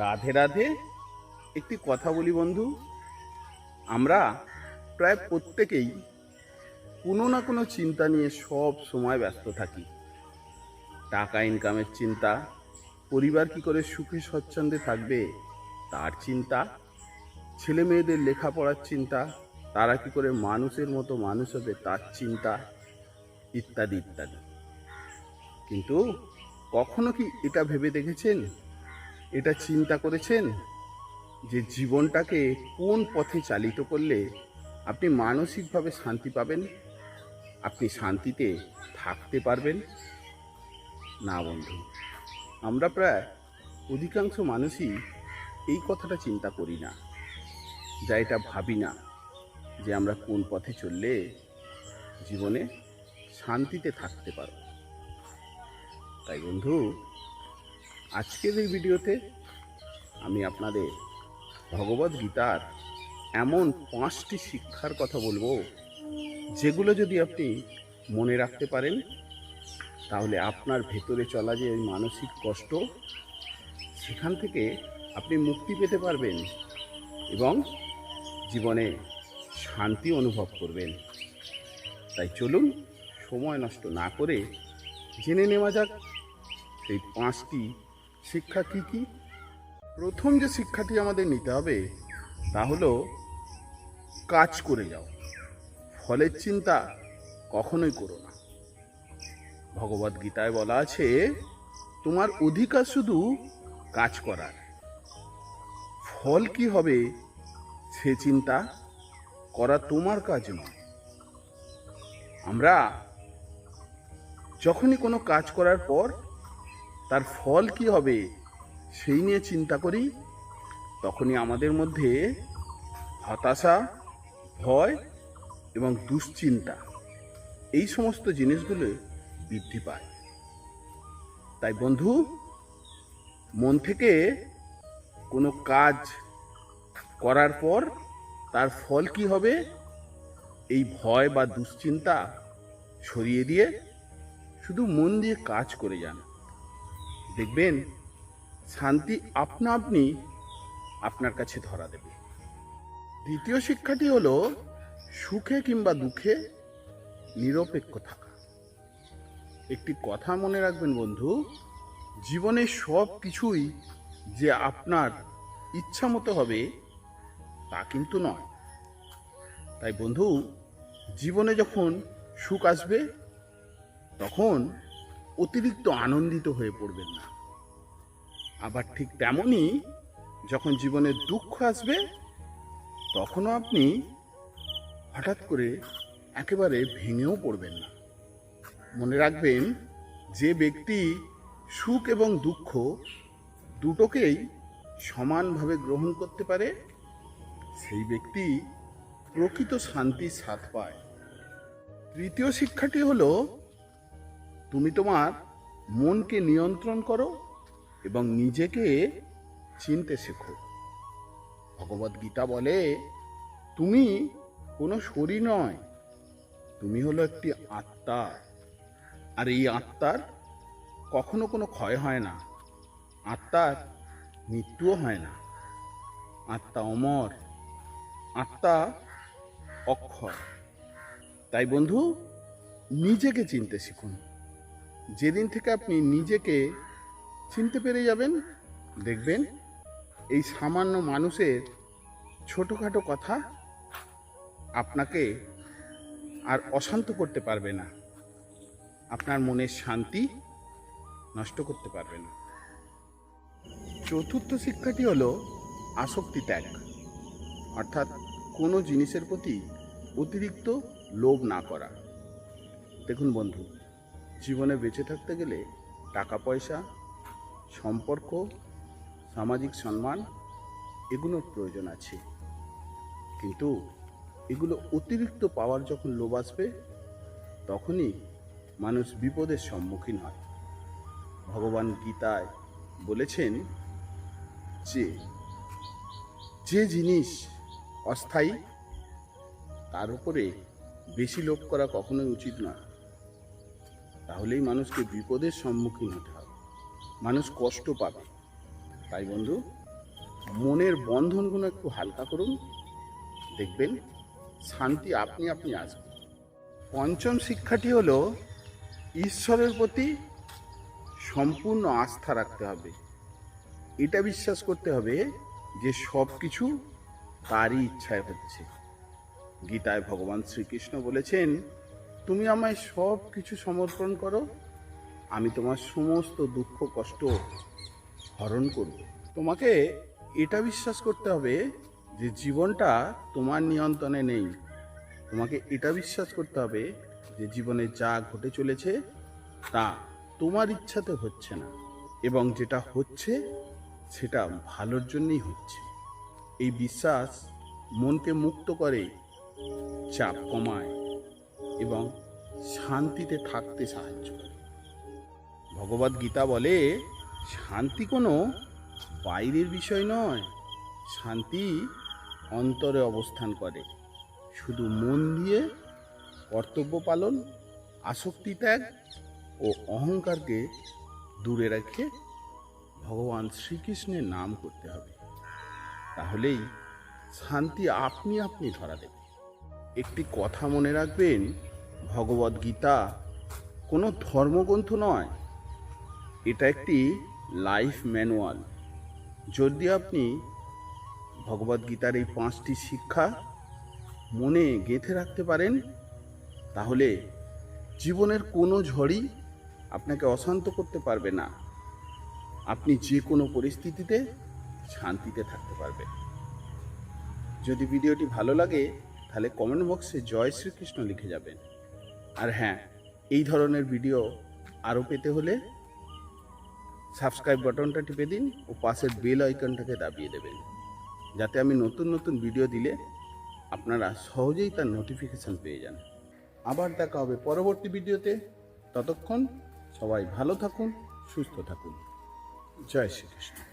রাধে রাধে। একটি কথা বলি বন্ধু, আমরা প্রায় প্রত্যেকেই কোনো না কোনো চিন্তা নিয়ে সব সময় ব্যস্ত থাকি। টাকা ইনকামের চিন্তা, পরিবার কি করে সুখে স্বচ্ছন্দে থাকবে তার চিন্তা, ছেলে মেয়েদের লেখাপড়ার চিন্তা, তারা কি করে মানুষের মতো মানুষ হবে তার চিন্তা, ইত্যাদি ইত্যাদি। কিন্তু কখনো কি এটা ভেবে দেখেছেন? এটা চিন্তা করেছেন যে জীবনটাকে কোন পথে চালিত করলে আপনি মানসিকভাবে শান্তি পাবেন? আপনি শান্তিতে থাকতে পারবেন? না বন্ধু, আমরা প্রায় অধিকাংশ মানুষই এই কথাটা চিন্তা করি না, যা এটা ভাবি না যে আমরা কোন পথে চললে জীবনে শান্তিতে থাকতে পারব। তাই বন্ধু আজকের এই ভিডিওতে আমি আপনাদের ভগবদ গীতার এমন পাঁচটি শিক্ষার কথা বলব, যেগুলো যদি আপনি মনে রাখতে পারেন, তাহলে আপনার ভেতরে চলা যে ওই মানসিক কষ্ট, সেখান থেকে আপনি মুক্তি পেতে পারবেন এবং জীবনে শান্তি অনুভব করবেন। তাই চলুন সময় নষ্ট না করে জেনে নেওয়া যাক সেই পাঁচটি শিক্ষা কি কি? প্রথম যে শিক্ষাটি আমাদের নিতে হবে, তা হলো কাজ করে যাও। ফলের চিন্তা কখনোই করো না। ভগবদ গীতায় বলা আছে, তোমার অধিকার শুধু কাজ করার। ফল কি হবে সে চিন্তা করা তোমার কাজ নয়। আমরা যখনই কোনো কাজ করার পর তার ফল কি হবে সেই নিয়ে চিন্তা করি। তখনই আমাদের মধ্যে হতাশা, ভয় এবং দুশ্চিন্তা এই সমস্ত জিনিসগুলো বৃদ্ধি পায়। তাই বন্ধু, মন থেকে কোনো কাজ করার পর তার ফল কি হবে? এই ভয় বা দুশ্চিন্তা সরিয়ে দিয়ে শুধু মন দিয়ে কাজ করে যান। দেখবেন, শান্তি আপনা আপনি আপনার কাছে ধরা দেবে। দ্বিতীয় শিক্ষাটি হলো, সুখে কিংবা দুঃখে নিরপেক্ষ থাকা। একটি কথা মনে রাখবেন বন্ধু, জীবনে সব কিছুই যে আপনার ইচ্ছা মতো হবে, তা কিন্তু নয়। তাই বন্ধু, জীবনে যখন সুখ আসবে, তখন অতিরিক্ত আনন্দিত হয়ে পড়বেন না। আবার ঠিক তেমনই যখন জীবনে দুঃখ আসবে, তখনও আপনি হঠাৎ করে একেবারে ভেঙেও পড়বেন না। মনে রাখবেন, যে ব্যক্তি সুখ এবং দুঃখ দুটোকেই সমানভাবে গ্রহণ করতে পারে, সেই ব্যক্তি প্রকৃত শান্তির স্বাদ পায়। তৃতীয় শিক্ষাটি হলো তুমি তোমার মনকে নিয়ন্ত্রণ করো এবং নিজেকে চিনতে শেখো। ভগবদ গীতা বলে, তুমি কোনো শরীর নয়, তুমি হলো একটি আত্মা। আর এই আত্মার কখনো কোনো ক্ষয় হয় না, আত্মার মৃত্যুও হয় না। আত্মা অমর, আত্মা অক্ষর। তাই বন্ধু, নিজেকে চিনতে শিখুন। যেদিন থেকে আপনি নিজেকে চিনতে পেরে যাবেন, দেখবেন এই সামান্য মানুষের ছোটোখাটো কথা আপনাকে আর অশান্ত করতে পারবে না। আপনার মনের শান্তি নষ্ট করতে পারবে না। চতুর্থ শিক্ষাটি হলো আসক্তি ত্যাগ। অর্থাৎ কোনো জিনিসের প্রতি অতিরিক্ত লোভ না করা। দেখুন বন্ধু জীবনে বেঁচে থাকতে গেলে টাকা, পয়সা, সম্পর্ক, সামাজিক সম্মান এগুলোর প্রয়োজন আছে। কিন্তু এগুলো অতিরিক্ত পাওয়ার যখন লোভ আসবে, তখনই মানুষ বিপদের সম্মুখীন হয়। ভগবান গীতায় বলেছেন যে যে জিনিস অস্থায়ী, তার উপরে বেশি লোভ করা কখনোই উচিত নয়। তাহলেই মানুষকে বিপদের সম্মুখীন হতে হবে। মানুষ কষ্ট পাবে। তাই বন্ধু, মনের বন্ধনগুলো একটু হালকা করুন। দেখবেন শান্তি আপনি আপনি আসবে। পঞ্চম শিক্ষাটি হলো, ঈশ্বরের প্রতি সম্পূর্ণ আস্থা রাখতে হবে। এটা বিশ্বাস করতে হবে যে সব কিছু তারই ইচ্ছায় হচ্ছে। গীতায় ভগবান শ্রীকৃষ্ণ বলেছেন তুমি আমায় সব কিছু সমর্পণ করো। আমি তোমার সমস্ত দুঃখ, কষ্ট হরণ করব। তোমাকে এটা বিশ্বাস করতে হবে যে জীবনটা তোমার নিয়ন্ত্রণে নেই। তোমাকে এটা বিশ্বাস করতে হবে যে জীবনে যা ঘটে চলেছে, তা তোমার ইচ্ছাতে হচ্ছে না। এবং যেটা হচ্ছে, সেটা ভালোর জন্যই হচ্ছে। এই বিশ্বাস মনকে মুক্ত করে, চাপ কমায়। এবং শান্তিতে থাকতে সাহায্য করে। ভগবদ গীতা বলে, শান্তি কোনো বাইরের বিষয় নয়। শান্তি অন্তরে অবস্থান করে। শুধু মন দিয়ে কর্তব্য পালন, আসক্তি ত্যাগ ও অহংকারকে দূরে রেখে ভগবান শ্রীকৃষ্ণের নাম করতে হবে। তাহলেই শান্তি আপনি আপনি ধরা দেবে। একটি কথা মনে রাখবেন ভগবদ গীতা কোনো ধর্মগ্রন্থ নয়। এটা একটি লাইফ ম্যানুয়াল। যদি আপনি ভগবদ গীতার এই পাঁচটি শিক্ষা মনে গেঁথে রাখতে পারেন, তাহলে জীবনের কোনো ঝড়ই আপনাকে অশান্ত করতে পারবে না। আপনি যে কোনো পরিস্থিতিতে শান্তিতে থাকতে পারবেন। যদি ভিডিওটি ভালো লাগে, তাহলে কমেন্ট বক্সে জয় শ্রীকৃষ্ণ লিখে যাবেন। আর হ্যাঁ এই ধরনের ভিডিও আরও পেতে হলে সাবস্ক্রাইব বাটনটা টিপে দিন ও পাশের বেল আইকনটাকে দাবিয়ে দেবেন। যাতে আমি নতুন নতুন ভিডিও দিলে আপনারা সহজেই তার নোটিফিকেশান পেয়ে যান। আবার দেখা হবে পরবর্তী ভিডিওতে ততক্ষণ সবাই ভালো থাকুন, সুস্থ থাকুন। জয় শ্রীকৃষ্ণ।